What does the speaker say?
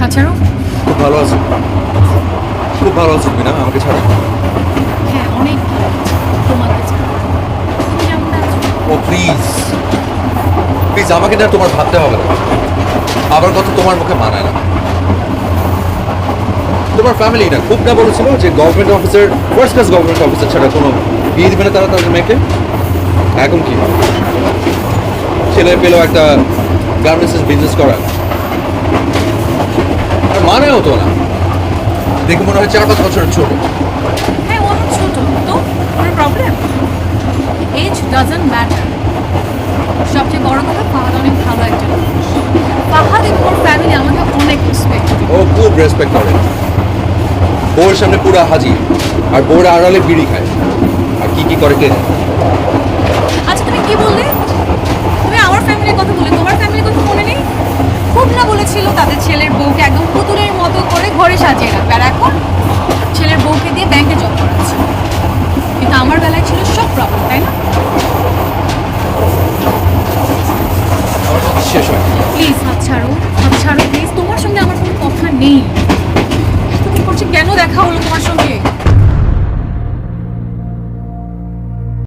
তাছাড়াও? ভালো আছি। খুব ভালো আছি না আমাকে ছাড়া। হ্যাঁ অনেক তোমাকে ও প্লিজ প্লিজ আমাকে না তোমার ভাবতে হবে না। আবার কথা তোমার মুখে মানায় না। তোমার ফ্যামিলি না খুব না বলেছিল যে government officer first class government officer ছাড়া কোনো বিয়ে দেবে না তারা তাদের মেয়েকে? এখন কি ছেলে পেলেও একটা গার্মেন্টস বিজনেস করা তো না। দেখে মনে হয় চার পাঁচ বছরের ছোট। হ্যাঁ ও আমার ছোট। তো কোনো প্রবলেম এজ ডাজন্ট ম্যাটার সবচেয়ে বড় কথা ফাহাদ অনেক ভালো মানুষ। ফাহাদ এবং ওর ফ্যামিলি আমাকে অনেক রেসপেক্ট ও খুব রেসপেক্ট করে। বউয়ের সামনে পুরা হাজির। আর বউর আড়ালে বিড়ি খায়। আর কি কি করে কে ছিল তাদের ছেলের বউকে একদম পুতুলের মতো করে ঘরে সাজিয়ে রাখবে। আর এখন ছেলের বউকে দিয়ে ব্যাংকে জব করাচ্ছে। কিন্তু আমার বেলায় ছিল সব প্রবলেম তাই না? প্লিজ হাত ছাড়ো হাত ছাড়ো প্লিজ তোমার সঙ্গে আমার কোনো কথা নেই।